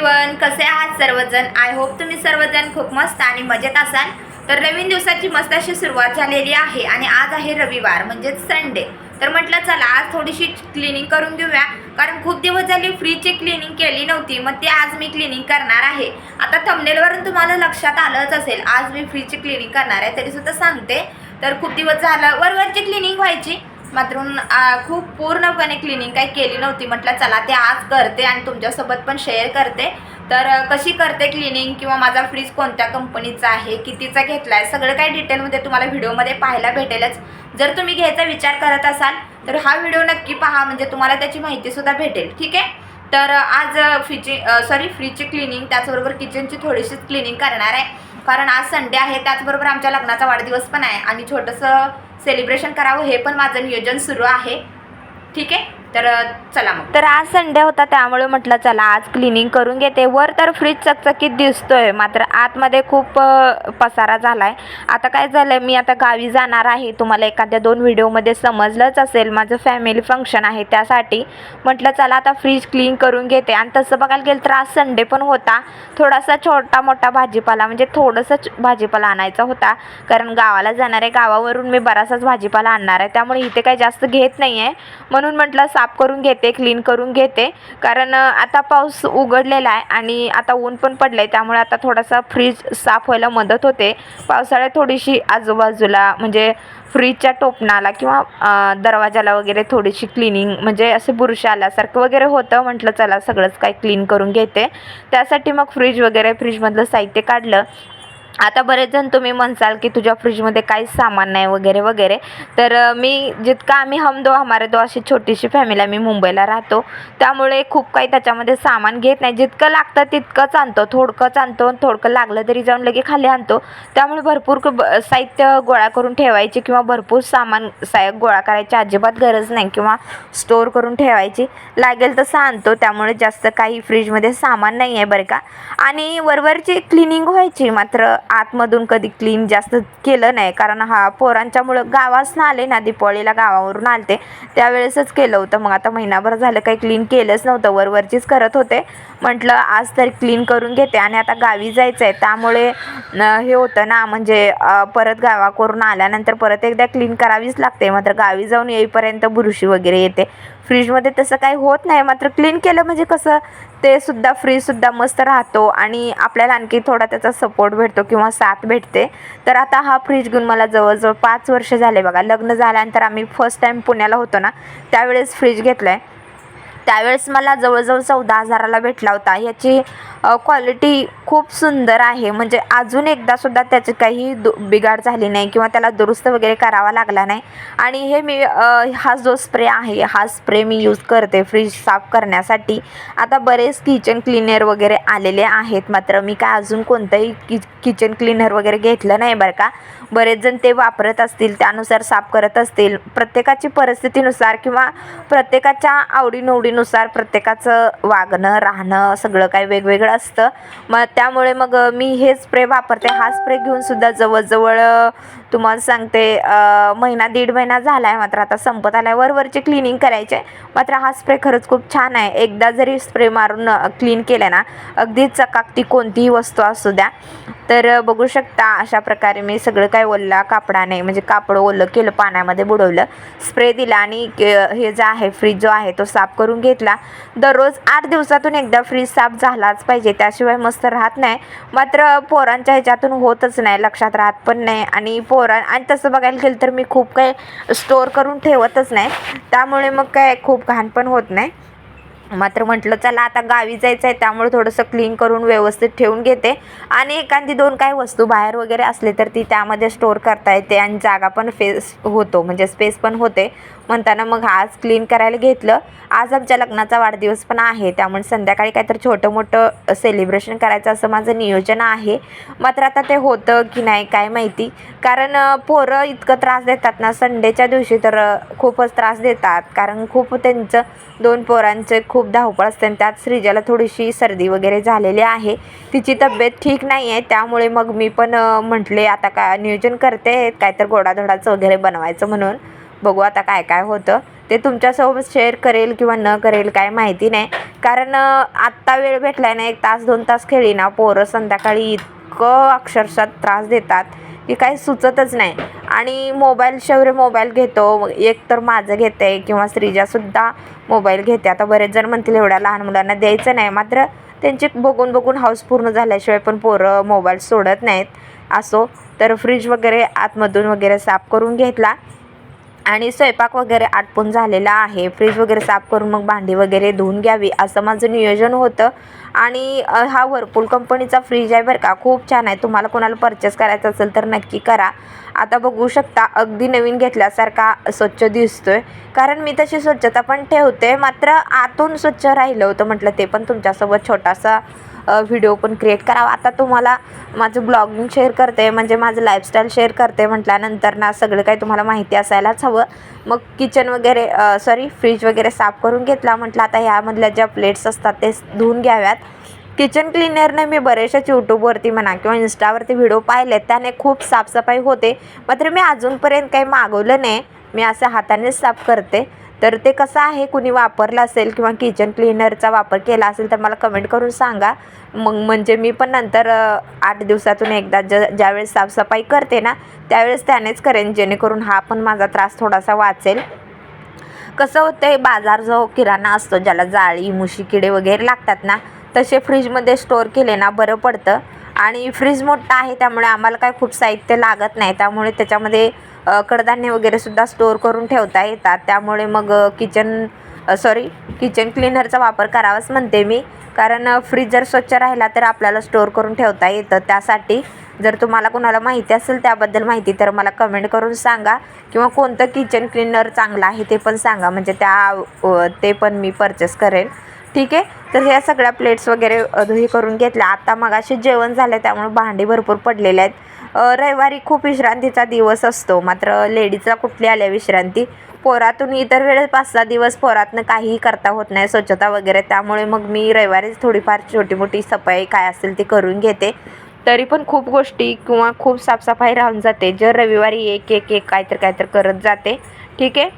Everyone कसे आहात सर्वजण? आय होप तुम्ही सर्वजण खूप मस्त आणि मजेत असाल. तर नवीन दिवसाची मस्त अशी सुरुवात झालेली आहे आणि आज आहे रविवार म्हणजेच संडे तर म्हटलं चला आज थोडीशी क्लिनिंग करून घेऊया. कारण खूप दिवस झाले फ्रीची क्लिनिंग केली नव्हती. मग ते आज मी क्लिनिंग करणार आहे. आता थंबनेलवरून तुम्हाला लक्षात आलंच असेल. आज मी फ्रीची क्लिनिंग करणार आहे तरीसुद्धा सांगते. तर खूप दिवस झालं वरवरची क्लिनिंग व्हायची. मात्र खूप पूर्णपणे क्लिनिंग काही केली नव्हती. म्हटलं चला ते आज करते आणि तुमच्यासोबत पण शेअर करते. तर कशी करते क्लिनिंग किंवा माझा फ्रीज कोणत्या कंपनीचा आहे कितीचा घेतला आहे सगळं काही डिटेलमध्ये तुम्हाला व्हिडिओमध्ये पाहायला भेटेलच. जर तुम्ही घ्यायचा विचार करत असाल तर हा व्हिडिओ नक्की पहा म्हणजे तुम्हाला त्याची माहितीसुद्धा भेटेल. ठीक आहे? तर आज फ्रीजची सॉरी फ्रीजची क्लिनिंग त्याचबरोबर किचनची थोडीशीच क्लिनिंग करणार आहे. कारण आज संडे आहे त्याचबरोबर आमच्या लग्नाचा वाढदिवस पण आहे आणि छोटंसं सेलिब्रेशन करावं हे पण माझं नियोजन सुरू आहे. ठीक आहे? तर चला मग. तर आज संडे होता त्यामुळे म्हटलं चला आज क्लिनिंग करून घेते. वर तर फ्रीज चकचकीत दिसतोय मात्र आतमध्ये खूप पसारा पसारा झालाय. आता काय झालंय मी आता गावी जाणार आहे. तुम्हाला एखाद्या दोन व्हिडिओमध्ये समजलंच असेल माझं फॅमिली फंक्शन आहे त्यासाठी. म्हटलं चला आता फ्रीज क्लीन करून घेते. आणि तसं बघायला गेलं तर आज संडे पण होता. थोडासा छोटा मोठा भाजीपाला म्हणजे थोडंसं भाजीपाला आणायचा होता. कारण गावाला जाणार आहे गावावरून मी बराचसाच भाजीपाला आणणार आहे. त्यामुळे इथे काही जास्त घेत नाही आहे म्हणून म्हटलं साफ करून घेते क्लीन करून घेते. कारण आता पाऊस उघडलेला आहे आणि आता ऊन पण पडलं आहे त्यामुळे आता थोडासा फ्रीज साफ व्हायला मदत होते. पावसाळ्यात थोडीशी आजूबाजूला म्हणजे फ्रीजच्या टोपणाला किंवा दरवाजाला वगैरे थोडीशी क्लिनिंग म्हणजे असे बुरशी आल्यासारखं वगैरे होतं म्हटलं चला सगळंच काही क्लीन करून घेते. त्यासाठी मग फ्रीज वगैरे फ्रीजमधलं साहित्य काढलं. आता बरेच जण तुम्ही म्हणसाल की तुझ्या फ्रीजमध्ये काहीच सामान नाही वगैरे वगैरे. तर मी जितका आम्ही हम दो हमारे दो अशी छोटीशी फॅमिली आम्ही मुंबईला राहतो. त्यामुळे खूप काही त्याच्यामध्ये सामान घेत नाही. जितकं लागतं तितकंच आणतो. थोडकंच आणतो थोडकं लागलं तरी जाऊन लगे खाली आणतो. त्यामुळे भरपूर साहित्य गोळा करून ठेवायची किंवा भरपूर सामान साय गोळा करायची अजिबात गरज नाही किंवा स्टोअर करून ठेवायची. लागेल तसं आणतो. त्यामुळे जास्त काही फ्रीजमध्ये सामान नाही आहे बरं का. आणि वरवरची क्लिनिंग व्हायची मात्र आतमधून कधी क्लीन जास्त केलं नाही. कारण हा पोरांच्यामुळं गावासनं आले ना दीपावळीला गावावरून आलते. त्यावेळेसच केलं होतं. मग आता महिनाभर झालं काही क्लीन केलंच नव्हतं. वरवरचीच करत होते. म्हटलं आज तरी क्लीन करून घेते. आणि आता गावी जायचं आहे त्यामुळे हे होतं ना म्हणजे परत गावावरून आल्यानंतर परत एकदा क्लीन करावीच लागते. मात्र गावी जाऊन येईपर्यंत बुरशी वगैरे येते. फ्रीजमध्ये तसं काही होत नाही. मात्र क्लीन केलं म्हणजे कसं ते सुद्धा फ्रीजसुद्धा मस्त राहतो आणि आपल्याला आणखी थोडा त्याचा सपोर्ट भेटतो किंवा साथ भेटते. तर आता हा फ्रीज घेऊन मला जवळजवळ पाच वर्ष झाले बघा. लग्न झाल्यानंतर आम्ही फर्स्ट टाईम पुण्याला होतो ना त्यावेळेस फ्रीज घेतला आहे त्यावेळेस मला जवळजवळ चौदा हजाराला भेटला होता. याची क्वालिटी खूप सुंदर आहे. म्हणजे अजून एकदा सुद्धा त्याची काही दु बिघाड झाली नाही किंवा त्याला दुरुस्त वगैरे करावा लागला नाही. आणि हे मी हा जो स्प्रे आहे हा स्प्रे मी यूज करते फ्रीज साफ करण्यासाठी. आता बरेच किचन क्लिनर वगैरे आलेले आहेत. मात्र मी काय अजून कोणतंही कि किचन क्लिनर वगैरे घेतलं नाही बरं का. बरेच जण ते वापरत असतील त्यानुसार साफ करत असतील. प्रत्येकाची परिस्थितीनुसार किंवा प्रत्येकाच्या आवडीनिवडीनुसार प्रत्येकाचं वागणं राहणं सगळं काही वेगवेगळं असतं. मग त्यामुळे मग मी हे स्प्रे वापरते. हा स्प्रे घेऊन सुद्धा जवळजवळ तुम्हाला सांगते महिना दीड महिना झाला आहे मात्र. आता संपत आला आहे वरवरची क्लिनिंग करायची आहे. मात्र हा स्प्रे खरंच खूप छान आहे. एकदा जरी स्प्रे मारून क्लीन केलं ना अगदी चकाकती कोणतीही वस्तू असू द्या. तर बघू शकता अशा प्रकारे मी सगळं काय ओलला कापडाने म्हणजे कापड ओलं केलं पाण्यामध्ये बुडवलं स्प्रे दिला आणि के- हे जे आहे फ्रीज जो आहे तो साफ करून घेतला. दररोज आठ दिवसातून एकदा फ्रीज साफ झालाच पाहिजे. त्याशिवाय मस्त राहत नाही. मात्र पोरांच्या ह्याच्यातून होतच नाही. लक्षात राहत पण नाही. आणि पोरां आणि तसं बघायला गेलं तर मी खूप काही स्टोअर करून ठेवतच नाही. त्यामुळे मग काय खूप घाण पण होत नाही. मात्र म्हटलं चला आता गावी जायचं आहे त्यामुळे थोडंसं क्लीन करून व्यवस्थित ठेवून घेते. आणि एखादी दोन काही वस्तू बाहेर वगैरे असले तर ती त्यामध्ये स्टोअर करता येते. आणि जागा पण फेस होतो. म्हणजे स्पेस पण होते. म्हणताना मग आज क्लीन करायला घेतलं. आज आमच्या लग्नाचा वाढदिवस पण आहे. त्यामुळे संध्याकाळी काहीतरी छोटं मोठं सेलिब्रेशन करायचं असं माझं नियोजन आहे. मात्र आता ते होतं की नाही काय माहिती. कारण पोरं इतकं त्रास देतात ना संडेच्या दिवशी तर खूपच त्रास देतात. कारण खूप त्यांचं दोन पोरांचे खूप धावपळ असते आणि त्यात श्रीजाला थोडीशी सर्दी वगैरे झालेली आहे. तिची तब्येत ठीक नाही आहे त्यामुळे मग मी पण म्हटले आता का नियोजन करते. काहीतरी गोडाधोडाचं वगैरे बनवायचं म्हणून. बघू आता काय काय होतं. ते तुमच्यासोबत शेअर करेल किंवा न करेल काय माहिती नाही. कारण आत्ता वेळ भेटला ना एक तास दोन तास खेळी ना पोरं संध्याकाळी इतकं अक्षरशः त्रास देतात की काही सुचतच नाही. आणि मोबाईल शेवरे मोबाईल घेतो. एक तर माझं घेते किंवा स्त्रीजासुद्धा मोबाईल घेते. आता बरेच जण म्हणतील एवढ्या लहान मुलांना द्यायचं नाही. मात्र त्यांची बघून बघून हाऊस पूर्ण झाल्याशिवाय पण पोरं मोबाईल सोडत नाहीत. असो तर फ्रीज वगैरे आतमधून वगैरे साफ करून घेतला. आणि स्वयंपाक वगैरे आटपून झालेला आहे. फ्रीज वगैरे साफ करून मग भांडी वगैरे धुवून घ्यावी असं माझं नियोजन होतं. आणि हा वर्पूल कंपनीचा फ्रीज आहे बरं का. खूप छान आहे. तुम्हाला कोणाला परचेस करायचा असेल तर नक्की करा. आता बघू शकता अगदी नवीन घेतल्यासारखा स्वच्छ दिसतोय. कारण मी तशी स्वच्छता पण ठेवते. मात्र आतून स्वच्छ राहिलं होतं म्हटलं ते पण तुमच्यासोबत छोटासा व्हिडिओ पण क्रिएट करावा. आता तुम्हाला माझं ब्लॉगिंग शेअर करते म्हणजे माझं लाईफस्टाईल शेअर करते म्हटल्यानंतर ना सगळं काही तुम्हाला माहिती असायलाच हवं. मग किचन वगैरे सॉरी फ्रीज वगैरे साफ करून घेतला म्हटलं आता ह्यामधल्या ज्या प्लेट्स असतात ते धुवून घ्याव्यात. किचन क्लिनरने मी बरेचशाच यूट्यूबवरती म्हणा किंवा इन्स्टावरती व्हिडिओ पाहिले त्याने खूप साफसफाई होते. मात्र मी अजूनपर्यंत काही मागवलं नाही. मी असं हातानेच साफ करते. तर ते कसं आहे कुणी वापरलं असेल किंवा किचन क्लीनरचा वापर केला असेल तर मला कमेंट करून सांगा. मग म्हणजे मी पण नंतर आठ दिवसातून एकदा ज ज्यावेळेस साफसफाई करते ना त्यावेळेस त्यानेच करेन. जेणेकरून हा पण माझा त्रास थोडासा वाचेल. कसं होतं आहे बाजार जो किराणा असतो ज्याला जाळी मुशी किडे वगैरे लागतात ना तसे फ्रीजमध्ये स्टोअर केले ना बरं पडतं. आणि फ्रीज मोठा आहे त्यामुळे आम्हाला काय खूप साहित्य लागत नाही. त्यामुळे त्याच्यामध्ये कडधान्य वगैरे सुद्धा स्टोअर करून ठेवता येतात. त्यामुळे मग किचन सॉरी किचन क्लीनरचा वापर करावाच म्हणते मी. कारण फ्रीज जर स्वच्छ राहिला तर आपल्याला स्टोअर करून ठेवता येतं. त्यासाठी जर तुम्हाला कोणाला माहिती असेल त्याबद्दल माहिती तर मला कमेंट करून सांगा. किंवा कोणतं किचन क्लीनर चांगलं आहे ते पण सांगा. म्हणजे त्या ते पण मी परचेस करेन. ठीक आहे? तर ह्या सगळ्या प्लेट्स वगैरे अ, हे करून घेतल्या. आता मगाशी जेवण झालं त्यामुळे भांडी भरपूर पडलेले आहेत. रविवारी खूप विश्रांतीचा दिवस असतो. मात्र लेडीजला कुठली आल्या विश्रांती? पोरातून इतर वेळेस पाच सहा दिवस पोरातनं काहीही करता होत नाही स्वच्छता वगैरे. त्यामुळे मग मी रविवारीच थोडीफार छोटी मोठी सफाई काय असेल ती करून घेते. तरी पण खूप गोष्टी किंवा खूप साफसफाई राहून जाते. जर रविवारी एक एक एक काहीतरी काहीतरी करत जाते. ठीक आहे?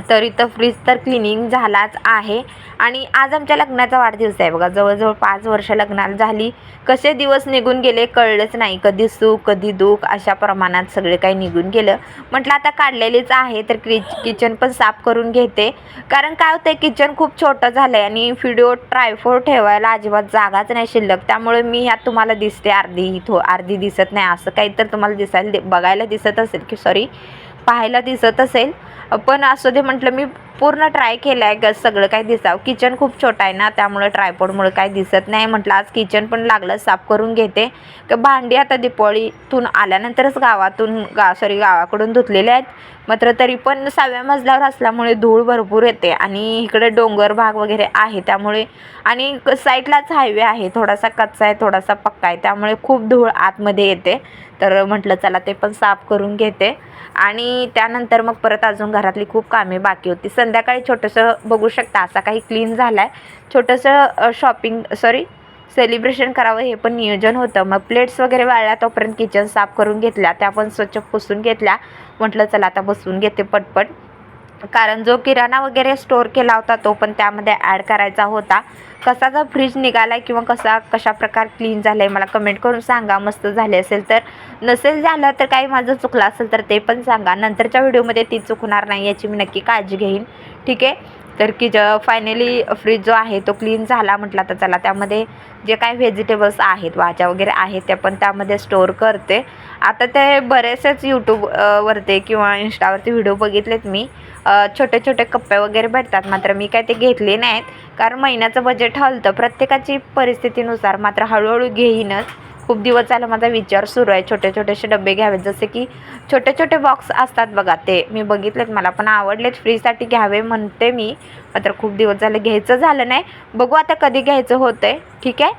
तर इथं फ्रीज तर क्लिनिंग झालाच आहे. आणि आज आमच्या लग्नाचा वाढदिवस आहे बघा. जवळजवळ पाच वर्ष लग्नाला झाली. कसे दिवस निघून गेले कळलंच नाही. कधी सुख कधी दुःख अशा प्रमाणात सगळे काही निघून गेलं. म्हटलं आता काढलेलीच आहे तर किच किचन पण साफ करून घेते. कारण काय होतं किचन खूप छोटं झालं आहे आणि व्हिडिओ ट्रायफोर ठेवायला अजिबात जागाच नाही शिल्लक. त्यामुळे मी ह्यात तुम्हाला दिसते अर्धी थो अर्धी दिसत नाही. असं काही तर तुम्हाला दिसायला दि- बघायला दिसत असेल की सॉरी पाहायला दिसत असेल. पण असं दे म्हटलं मी पूर्ण ट्राय केलं आहे ग सगळं काही दिसावं. किचन खूप छोटा आहे ना त्यामुळं ट्रायपॉडमुळे काही दिसत नाही. म्हटलं आज किचन पण लागलं साफ करून घेते. का भांडी आता दिपावळीतून आल्यानंतरच गावातून गा सॉरी गावाकडून धुतलेले आहेत. मात्र तरी पण सहाव्या मजल्यावर असल्यामुळे धूळ भरपूर येते आणि इकडे डोंगर भाग वगैरे आहे त्यामुळे आणि क- साईडलाच हायवे आहे. थोडासा कच्चा आहे थोडासा पक्का आहे. त्यामुळे खूप धूळ आतमध्ये येते. तर म्हटलं चला ते पण साफ करून घेते. आणि त्यानंतर मग परत अजून घरातली खूप कामे बाकी होती. संध्याकाळी छोटंसं बघू शकता असा काही क्लीन झाला आहे छोटंसं शॉपिंग सॉरी सेलिब्रेशन करावं हे पण नियोजन होतं. मग प्लेट्स वगैरे वाळल्या तोपर्यंत किचन साफ करून घेतल्या त्या पण स्वच्छ पुसून घेतल्या. म्हटलं चला आता बसून घेते पटपट. कारण जो किराणा वगैरे स्टोअर केला होता तो पण त्यामध्ये ॲड करायचा होता. कसा जर फ्रीज निघाला आहे किंवा कसा कशा प्रकार क्लीन झालं आहे मला कमेंट करून सांगा. मस्त झाले असेल तर. नसेल झालं तर काही माझं चुकलं असेल तर ते पण सांगा. नंतरच्या व्हिडिओमध्ये ती चुकणार नाही याची मी नक्की काळजी घेईन. ठीक आहे? तर की ज फायनली फ्रीज जो आहे तो क्लीन झाला म्हटला तर चला त्यामध्ये जे काही व्हेजिटेबल्स आहेत भाज्या वगैरे आहेत त्या पण त्यामध्ये स्टोअर करते. आता ते बरेचसेच यूट्यूबवरती किंवा इंस्टावरती व्हिडिओ बघितलेत मी. छोटे छोटे कप्पे वगैरे भेटतात मात्र मी काय ते घेतले नाहीत. कारण महिन्याचं बजेट हलतं. प्रत्येकाची परिस्थितीनुसार मात्र हळूहळू घेईनच. खूप दिवस झाला माझा विचार सुरू आहे. छोटे छोटेसे डबे घ्यावेत. जसे की छोटे छोटे बॉक्स असतात बघा ते मी बघितलेत. मला पण आवडलेत. फ्रीसाठी घ्यावे म्हणते मी. मात्र खूप दिवस झाले घ्यायचं झालं नाही. बघू आता कधी घ्यायचं होतं आहे ठीक आहे?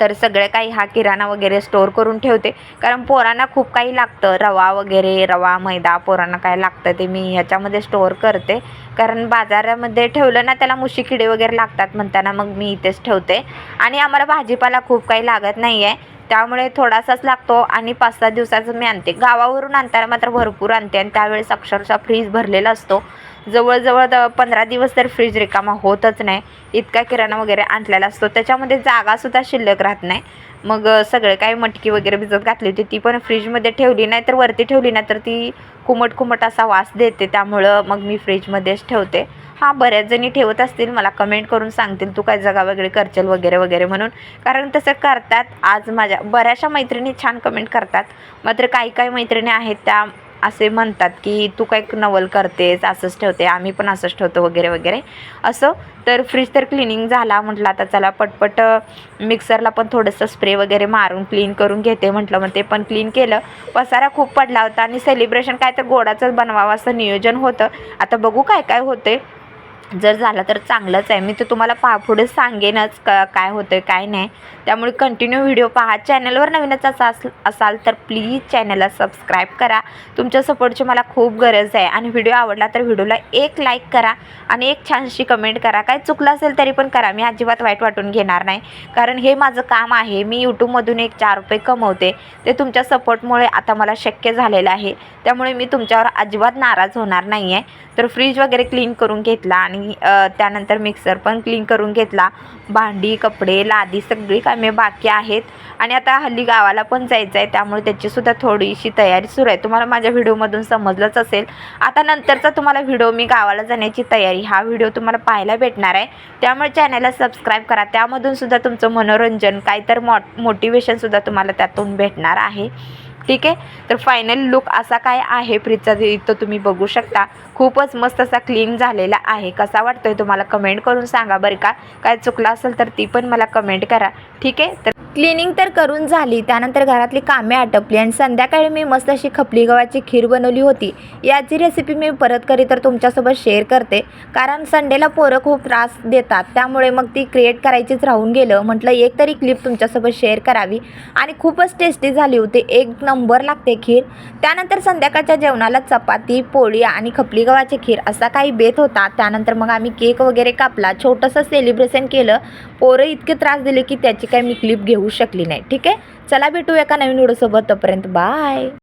तर सगळे काही हा किराणा वगैरे स्टोअर करून ठेवते. कारण पोरांना खूप काही लागतं. रवा वगैरे रवा मैदा पोरांना काय लागतं ते मी ह्याच्यामध्ये स्टोअर करते. कारण बाजारामध्ये ठेवलं ना त्याला मुशी किडे वगैरे लागतात म्हणताना मग मी इथेच ठेवते. आणि आम्हाला भाजीपाला खूप काही लागत नाही आहे त्यामुळे थोडासाच लागतो आणि पाच सात दिवसाचं मी आणते. गावावरून आणताना मात्र भरपूर आणते आणि त्यावेळेस अक्षरशः फ्रीज भरलेला असतो. जवळजवळ पंधरा दिवस तर फ्रीज रिकामा होतच नाही. इतका किराणा वगैरे आणलेला असतो. त्याच्यामध्ये जागासुद्धा शिल्लक राहत नाही. मग सगळे काही मटकी वगैरे भिजत घातली होती. ती पण फ्रीजमध्ये ठेवली नाही तर वरती ठेवली नाही तर ती कुमट कुमट असा वास देते. त्यामुळं मग मी फ्रीजमध्येच ठेवते. हां बऱ्याच जणी ठेवत असतील मला कमेंट करून सांगतील तू काय जगा वगैरे करचल वगैरे वगैरे म्हणून. कारण तसं करतात आज माझ्या बऱ्याचशा मैत्रिणी छान कमेंट करतात. मात्र काही काही मैत्रिणी आहेत त्या असे म्हणतात की तू काय नवल करतेस असंच ठेवते आम्ही पण असंच ठेवतो वगैरे वगैरे. असं. तर फ्रीज तर क्लिनिंग झाला म्हटलं आता चला पटपट मिक्सरला पण थोडंसं स्प्रे वगैरे मारून क्लीन करून घेते म्हटलं मग ते पण क्लीन केलं. पसारा खूप पडला होता आणि सेलिब्रेशन काय तर गोडाचंच बनवावं असं नियोजन होतं. आता बघू काय काय होते जर झालं तर चांगलंच आहे. मी तर तुम्हाला पहा पुढे सांगेनच क काय होतं आहे काय नाही. त्यामुळे कंटिन्यू व्हिडिओ पहा. चॅनलवर नवीनच असा अस असाल तर प्लीज चॅनलला सबस्क्राईब करा. तुमच्या सपोर्टची मला खूप गरज आहे. आणि व्हिडिओ आवडला तर व्हिडिओला एक लाईक करा आणि एक छानशी कमेंट करा. काय चुकलं असेल तरी पण करा. मी अजिबात वाईट वाटून घेणार नाही. कारण हे माझं काम आहे. मी यूट्यूबमधून एक चार रुपये कमवते. ते तुमच्या सपोर्टमुळे आता मला शक्य झालेलं आहे. त्यामुळे मी तुमच्यावर अजिबात नाराज होणार नाही आहे तर फ्रीज वगैरे क्लीन करून घेतला आणि त्यानंतर मिक्सर पण क्लीन करून घेतला. भांडी कपडे लादी सगळी कामे बाकी आहेत. आणि आता हल्ली गावाला पण जायचं आहे त्यामुळे त्याचीसुद्धा थोडीशी तयारी सुरू आहे. तुम्हाला माझ्या व्हिडिओमधून समजलंच असेल. आता नंतरचा तुम्हाला व्हिडिओ मी गावाला जाण्याची तयारी हा व्हिडिओ तुम्हाला पाहायला भेटणार आहे. त्यामुळे चॅनलला सबस्क्राईब करा. त्यामधून सुद्धा तुमचं मनोरंजन काय तर मो मोटिवेशनसुद्धा तुम्हाला त्यातून भेटणार आहे. ठीक आहे? तर फायनल लुक असा काय आहे? फ्रीजचा इथं तुम्ही बघू शकता. खूपच मस्त असा क्लीन झालेला आहे. कसा वाटतोय तुम्हाला कमेंट करून सांगा बरं का? काय चुकला असेल तर ती पण मला कमेंट करा. ठीक आहे? तर क्लिनिंग तर करून झाली. त्यानंतर घरातली कामे आटपली आणि संध्याकाळी मी मस्त अशी खपली गव्हाची खीर बनवली होती. याची रेसिपी मी परत करी तर तुमच्यासोबत शेअर करते. कारण संडेला पोरं खूप त्रास देतात. त्यामुळे मग ती क्रिएट करायचीच राहून गेलं. म्हटलं एक तरी क्लिप तुमच्यासोबत शेअर करावी. आणि खूपच टेस्टी झाली होती. एक नंबर लागते खीर. त्यानंतर संध्याकाळच्या जेवणाला चपाती पोळी आणि खपली गव्हाची खीर असा काही बेत होता. त्यानंतर मग आम्ही केक वगैरे कापला. छोटंसं सेलिब्रेशन केलं. पोरं इतके त्रास दिले की त्याची काही मी क्लिप घेऊ शकली नाही. ठीक आहे? चला भेटू एका नवीन व्हिडिओसोबत तोपर्यंत बाय